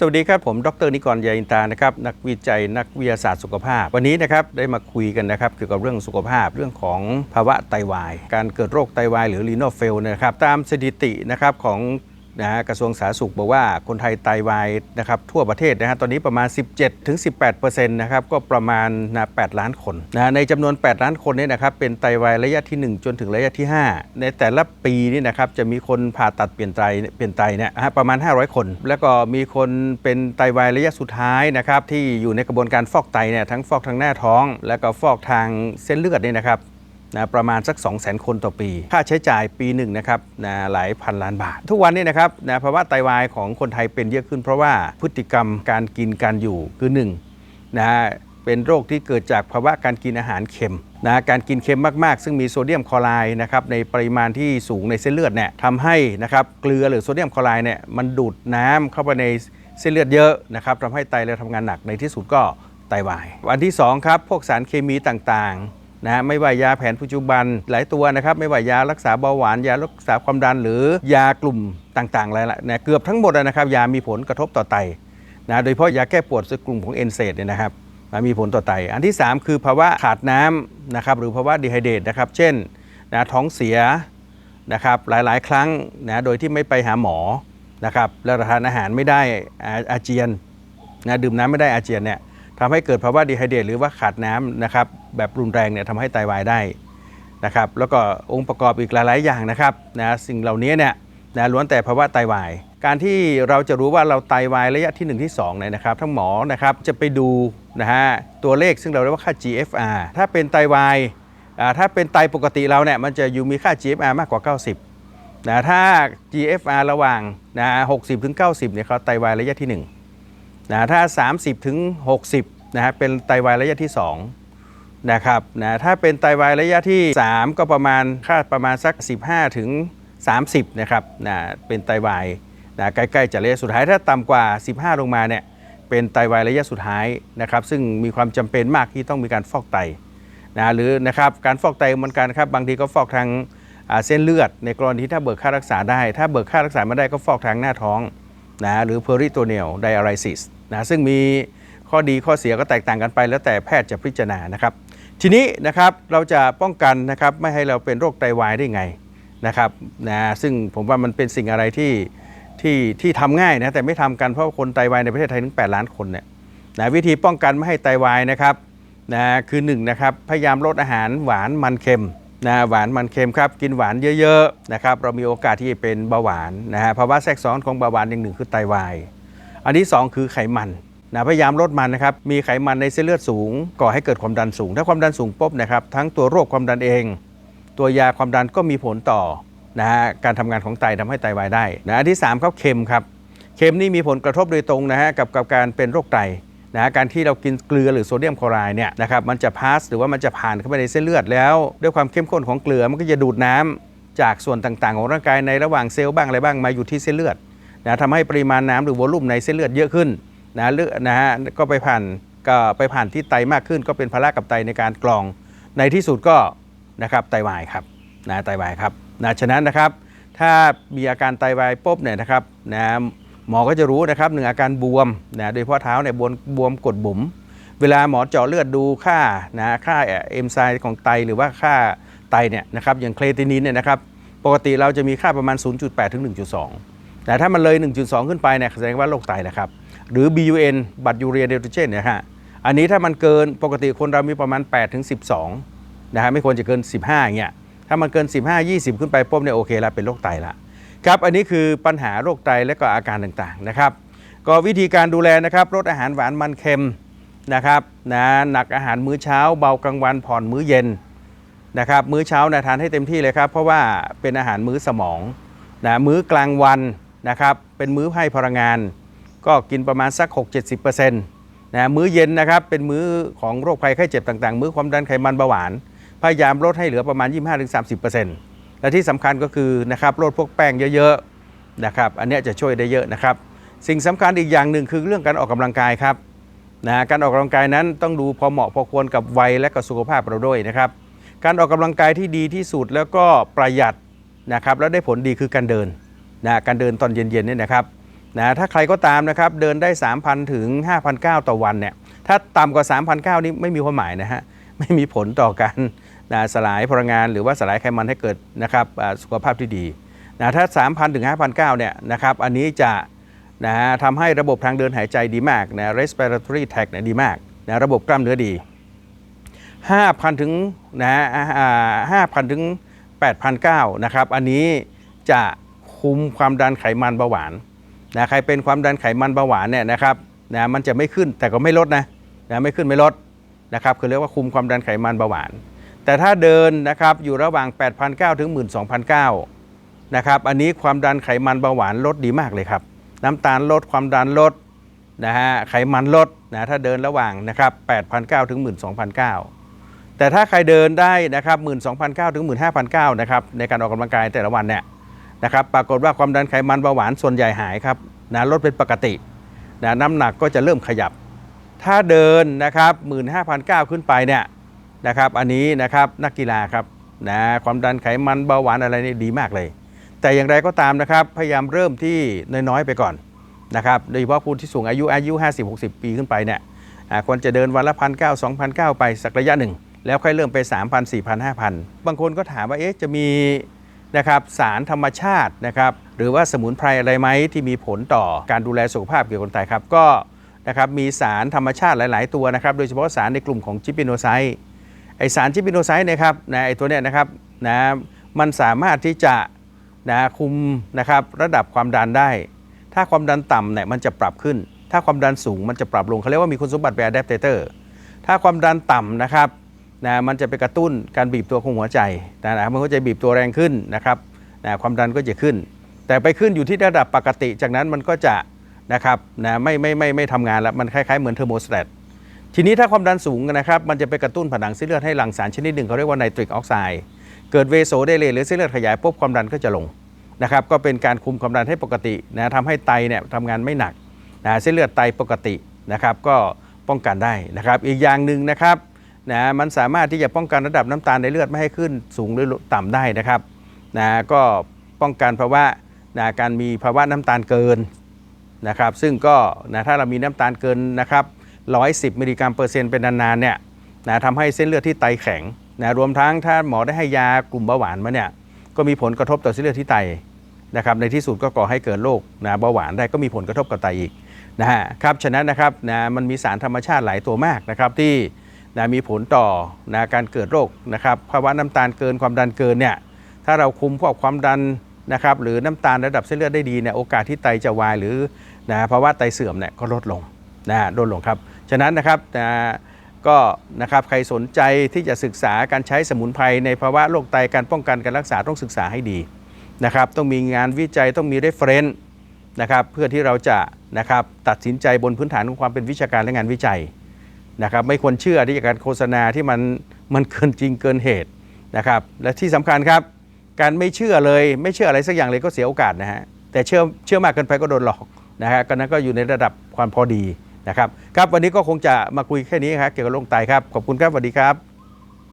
สวัสดีครับ ผมดรนิกรยาอินตานะครับนักวิจัยนักวิทยาศาสตร์สุขภาพ วันนี้นะครับได้มาคุยกันนะครับเกี่ยวกับเรื่องสุขภาพเรื่องของภาวะไตวาย การเกิดโรคไตวายหรือ renal fail นะครับตามสถิตินะครับของ นะฮะกระทรวงสาธารณสุขบอกว่าคนไทยไตวายนะครับทั่วประเทศนะฮะตอนนี้ประมาณ 17ถึง18%นะครับก็ประมาณนะ8ล้านคนนะฮะในจำนวน 8 ล้านคนเนี่ยนะครับเป็นไตวายระยะที่ 1 จนถึงระยะที่ 5 ในแต่ละปีนี่นะครับจะมีคนผ่าตัดเปลี่ยนไตเปลี่ยนไตเนี่ยนะประมาณ 500 คน แล้วก็มีคนเป็นไตวายระยะสุดท้ายนะครับที่อยู่ในกระบวนการฟอกไตเนี่ยทั้งฟอกทางหน้าท้อง แล้วก็ฟอกทางเส้นเลือดเนี่ยนะครับ นะประมาณสัก 2 0 0 0 0 0 คนต่อปี ค่าใช้จ่ายปีหนึ่งนะครับนะหลายพันล้านบาท ทุกวันนี้นะครับนะภาวะไตวายของคนไทยเป็นเยอะขึ้น เพราะว่าพฤติกรรมการกินการอยู่คือ1นะฮะเป็นโรคที่เกิดจากภาวะการกินอาหารเค็มนะการกินเค็มมากๆ ซึ่งมีโซเดียมคลอไรด์นะครับในปริมาณที่สูงในเส้นเลือดเนี่ยทำให้นะครับเกลือหรือโซเดียมคลอไรด์เนี่ยมันดูดน้ำเข้าไปในเส้นเลือดเยอะนะครับทำให้ไตเราทำงานหนักในที่สุดก็ไตวาย วันที่สองครับพวกสารเคมีต่างๆ นะไม่ว่ายาแผนปัจจุบันหลายตัวนะครับ ไม่ว่ายารักษาเบาหวานยารักษาความดันหรือยากลุ่มต่างๆอะไรละนะเกือบทั้งหมดนะครับ ยามีผลกระทบต่อไตนะโดยเฉพาะยาแก้ปวดในกลุ่มของเอนเซดเนี่ยนะครับนะมีผลต่อไต อันที่ 3 คือภาวะขาดน้ำนะครับหรือภาวะดีไฮเดตนะครับ เช่นนะท้องเสียนะครับหลายๆ ครั้งนะโดยที่ไม่ไปหาหมอนะครับแล้วทานอาหารไม่ได้อาอาเจียนนะดื่มน้ำไม่ได้อาเจียนเนี่ย ทำให้เกิดภาวะดีไฮเดรตหรือว่าขาดน้ำนะครับแบบรุนแรงเนี่ยทำให้ไตวายได้นะครับแล้วก็องค์ประกอบอีกหลาย ๆ อย่างนะครับนะสิ่งเหล่านี้เนี่ยนะล้วนแต่ภาวะไตวาย การที่เราจะรู้ว่าเราไตวายระยะที่ 1 ที่2เนี่ยนะครับทั้งหมอนะครับจะไปดูนะฮะตัวเลขซึ่งเราเรียกว่าค่า GFR ถ้าเป็นไตวายอ่าถ้าเป็นไตปกติเราเนี่ยมันจะอยู่มีค่า GFR มากกว่า 90นะถ้า GFR ระหว่างนะ60ถึง90เนี่ยเขาไตวายระยะที่ 1 นะถ้า 30ถึง60นะฮะเป็นไตวายระยะที่2นะครับนะถ้าเป็นไตวายระยะที่ 3 ก็ประมาณค่าประมาณสัก 15ถึง30นะครับนะเป็นไตวายนะใกล้ๆจะระยะสุดท้ายถ้าต่ำกว่า 15 ลงมาเนี่ยเป็นไตวายระยะสุดท้ายนะครับ ซึ่งมีความจำเป็นมากที่ต้องมีการฟอกไตนะหรือนะครับการฟอกไตเหมือนกันครับบางทีก็ฟอกทางเส้นเลือด ในกรณีถ้าเบิกค่ารักษาได้ ถ้าเบิกค่ารักษาไม่ได้ก็ฟอกทางหน้าท้องนะหรือ peritoneal dialysis น นะซึ่งมีข้อดีข้อเสียก็แตกต่างกันไป แล้วแต่แพทย์จะพิจารณานะครับ ทีนี้นะครับเราจะป้องกันนะครับไม่ให้เราเป็นโรคไตวายได้ไงนะครับนะซึ่งผมว่ามันเป็นสิ่งอะไรที่ที่ที่ทำง่ายนะแต่ไม่ทำกันเพราะคนไตวายในประเทศไทยถึง 8 ล้านคนเนี่ยนะวิธีป้องกันไม่ให้ไตวายนะครับนะคือ1นงนะครับพยายามลดอาหารหวานมันเค็มนะหวานมันเค็มครับกินหวานเยอะๆนะครับเรามีโอกาสที่จะเป็นเบาหวานนะฮะภาวะแทรกซ้อนของเบาหวานอย่างหนึ่งคือไตวาย อันที่ 2 คือไขมันนะพยายามลดมันนะครับ มีไขมันในเส้นเลือดสูง ก่อให้เกิดความดันสูง ถ้าความดันสูงปุ๊บนะครับ ทั้งตัวโรคความดันเอง ตัวยาความดันก็มีผลต่อนะฮะการทำงานของไตทำให้ไตวายได้นะอันที่3ครับเค็มครับเค็มนี่มีผลกระทบโดยตรงนะฮะกับกับการเป็นโรคไตนะฮะการที่เรากินเกลือหรือโซเดียมคลอไรด์เนี่ยนะครับมันจะพาสหรือว่ามันจะผ่านเข้าไปในเส้นเลือดแล้ว ด้วยความเข้มข้นของเกลือมันก็จะดูดน้ำจากส่วนต่างๆ ของร่างกายในระหว่างเซลล์บ้างอะไรบ้างมาอยู่ที่เส้นเลือด นะทำให้ปริมาณน้ำหรือวอลลุ่มในเส้นเลือดเยอะขึ้นนะเลือดนะฮะก็ไปผ่านก็ไปผ่านที่ไตมากขึ้น ก็เป็นภาระกับไตในการกรอง ในที่สุดก็นะครับไตวายครับนะไตวายครับนะฉะนั้นนะครับ ถ้ามีอาการไตวายปุ๊บเนี่ยนะครับนะหมอก็จะรู้นะครับหนึ่งอาการบวมนะโดยเฉพาะเท้าเนี่ยบวมบวมกดบุ๋มเวลาหมอเจาะเลือดดูค่านะค่าเอนไซม์ของไตหรือว่าค่าไตเนี่ยนะครับอย่างเคลตินินเนี่ยนะครับ ปกติเราจะมีค่าประมาณ 0.8 ถึง 1.2 แต่ถ้ามันเลย 1.2 ขึ้นไปเนี่ยแสดงว่าโรคไตแหละครับ หรือ BUN บัตรยูเรียเดโตรเจนเนี่ยฮะอันนี้ถ้ามันเกินปกติคนเรามีประมาณ 8 ถึง 12 นะฮะไม่ควรจะเกิน 15อย่างเงี้ยถ้ามันเกิน 15 20 ขึ้นไปปุ๊บเนี่ยโอเคละเป็นโรคไตละครับอันนี้คือปัญหาโรคไตและก็อาการต่างๆนะครับ ก็วิธีการดูแลนะครับลดอาหารหวานมันเค็มนะครับนะหนักอาหารมื้อเช้า เบากลางวันผ่อนมื้อเย็นนะครับมื้อเช้านะทานให้เต็มที่เลยครับ เพราะว่าเป็นอาหารมื้อสมองนะมื้อกลางวัน นะครับเป็นมื้อให้พลังงาน ก็กินประมาณสัก 6-70%นะมื้อเย็นนะครับเป็นมื้อของโรคภัยไข้เจ็บต่างๆ มื้อความดันไขมันเบาหวาน พยายามลดให้เหลือประมาณ 25-30%และที่สำคัญก็คือนะครับลดพวกแป้งเยอะๆนะครับอันนี้จะช่วยได้เยอะนะครับ สิ่งสำคัญอีกอย่างหนึ่งคือเรื่องการออกกำลังกายครับนะการออกกำลังกายนั้นต้องดูพอเหมาะพอควรกับวัยและกับสุขภาพเราด้วยนะครับ การออกกำลังกายที่ดีที่สุดแล้วก็ประหยัดนะครับแล้วได้ผลดีคือการเดิน นะการเดินตอนเย็นๆเนี่ยนะครับนะถ้าใครก็ตามนะครับเดินได้ 3,000 ถึง 5,900 ต่อวันเนี่ยถ้าต่ำกว่า 3,900 นี่ไม่มีความหมายนะฮะไม่มีผลต่อการนะสลายพลังงาน หรือว่าสลายไขมันให้เกิดนะครับสุขภาพที่ดีนะถ้า 3,000 ถึง 5,900 เนี่ยนะครับอันนี้จะนะฮะทำให้ระบบทางเดินหายใจดีมากนะ respiratory tract เนี่ยดีมากนะระบบกล้ามเนื้อดี 5,000 ถึงนะห้าพันถึง 8,900 นะครับอันนี้จะ คุมความดันไขมันเบาหวานนะใครเป็นความดันไขมันเบาหวานเนี่ยนะครับนะมันจะไม่ขึ้นแต่ก็ไม่ลดนะนะไม่ขึ้นไม่ลดนะครับคือเรียกว่าคุมความดันไขมันเบาหวาน แต่ถ้าเดินนะครับอยู่ระหว่าง 8,900 ถึง 12,900 นะครับอันนี้ความดันไขมันเบาหวานลดดีมากเลยครับ น้ำตาลลดความดันลดนะฮะไขมันลดนะถ้าเดินระหว่างนะครับ8,900 ถึง 12,900 แต่ถ้าใครเดินได้นะครับ12,900 ถึง 15,900 นะครับในการออกกำลังกายแต่ละวันเนี่ย นะครับปรากฏว่าความดันไขมันเบาหวานส่วนใหญ่หายครับนะลดเป็นปกตินะน้ำหนักก็จะเริ่มขยับ ถ้าเดินนะครับ15,900 ขึ้นไปเนี่ยนะครับอันนี้นะครับนักกีฬาครับนะความดันไขมันเบาหวานอะไรนี่ดีมากเลย แต่อย่างไรก็ตามนะครับพยายามเริ่มที่น้อยๆไปก่อนนะครับโดยเฉพาะผู้ที่สูงอายุอายุ 50-60 ปีขึ้นไปเนี่ยควรจะเดินวันละพันเก้าสองพันเก้าไปสักระยะหนึ่ง แล้วค่อยเริ่มไป 3,000 4,000 5,000 บางคนก็ถามว่าเอ๊ะจะมี นะครับสารธรรมชาตินะครับหรือว่าสมุนไพรอะไรไหมที่มีผลต่อการดูแลสุขภาพเกี่ยวกับคนไตครับก็นะครับมีสารธรรมชาติหลาย ๆ ตัวนะครับโดยเฉพาะสารในกลุ่มของจิปิโนไซต์ไอสารจิปิโนไซต์นะครับนะไอตัวเนี้ยนะครับนะมันสามารถที่จะนะคุมนะครับระดับความดันได้ ถ้าความดันต่ำเนี่ยมันจะปรับขึ้น ถ้าความดันสูงมันจะปรับลงเขาเรียกว่ามีคุณสมบัติเป็นอะแดปเตอร์ถ้าความดันต่ำนะครับ นะมันจะไปกระตุ้นการบีบตัวของหัวใจนะนะมันก็จะบีบตัวแรงขึ้นนะครับนะความดันก็จะขึ้น แต่ไปขึ้นอยู่ที่ระดับปกติ จากนั้นมันก็จะนะครับนะไม่ไม่ไม่ไม่ทำงานแล้วมันคล้ายๆเหมือนเทอร์โมสแตททีนี้ถ้าความดันสูงนะครับมันจะไปกระตุ้นผนังเส้นเลือดให้หลั่งสารชนิดหนึ่งเขาเรียกว่าไนตริกออกไซด์เกิดเวโซเดเลตหรือเส้นเลือดขยายปุ๊บความดันก็จะลงนะครับก็เป็นการคุมความดันให้ปกตินะทำให้ไตเนี่ยทำงานไม่หนักนะเส้นเลือดไตปกตินะครับก็ป้องกันได้นะครับ อีกอย่างหนึ่งนะครับ นะมันสามารถที่จะป้องกันระดับน้ำตาลในเลือดไม่ให้ขึ้นสูงหรือต่ำได้นะครับนะก็ป้องกันภาวะนะการมีภาวะน้ำตาลเกินนะครับ ซึ่งก็นะถ้าเรามีน้ำตาลเกินนะครับ110 มิลลิกรัมเปอร์เซ็นต์เป็นนานๆเนี่ยนะทำให้เส้นเลือดที่ไตแข็งนะรวมทั้งถ้าหมอได้ให้ยากลุ่มเบาหวานมาเนี่ยก็มีผลกระทบต่อเส้นเลือดที่ไตนะครับในที่สุดก็ก่อให้เกิดโรคนะเบาหวานได้ก็มีผลกระทบกับไตอีกนะฮะครับฉะนั้นนะครับนะมันมีสารธรรมชาติหลายตัวมากนะครับที่ นะมีผลต่อนะการเกิดโรคนะครับภาวะน้ำตาลเกินความดันเกินเนี่ยถ้าเราคุมพวกความดันนะครับหรือน้ำตาลระดับเส้นเลือดได้ดีเนี่ยโอกาสที่ไตจะวายหรือนะภาวะไตเสื่อมเนี่ยก็ลดลงนะลดลงครับฉะนั้นนะครับนะก็นะครับใครสนใจที่จะศึกษาการใช้สมุนไพรในภาวะโรคไตการป้องกันการรักษาต้องศึกษาให้ดีนะครับต้องมีงานวิจัยต้องมี reference นะครับเพื่อที่เราจะนะครับตัดสินใจบนพื้นฐานของความเป็นวิชาการและงานวิจัย นะครับไม่ควรเชื่อที่การโฆษณาที่มันมันเกินจริงเกินเหตุนะครับและที่สำคัญครับ การไม่เชื่อเลยไม่เชื่ออะไรสักอย่างเลยก็เสียโอกาสนะฮะแต่เชื่อเชื่อมากเกินไปก็โดนหลอกนะฮะก็นั้นก็อยู่ในระดับความพอดีนะครับครับวันนี้ก็คงจะมาคุยแค่นี้ครับเกี่ยวกับโรคไตครับขอบคุณครับสวัสดีครับ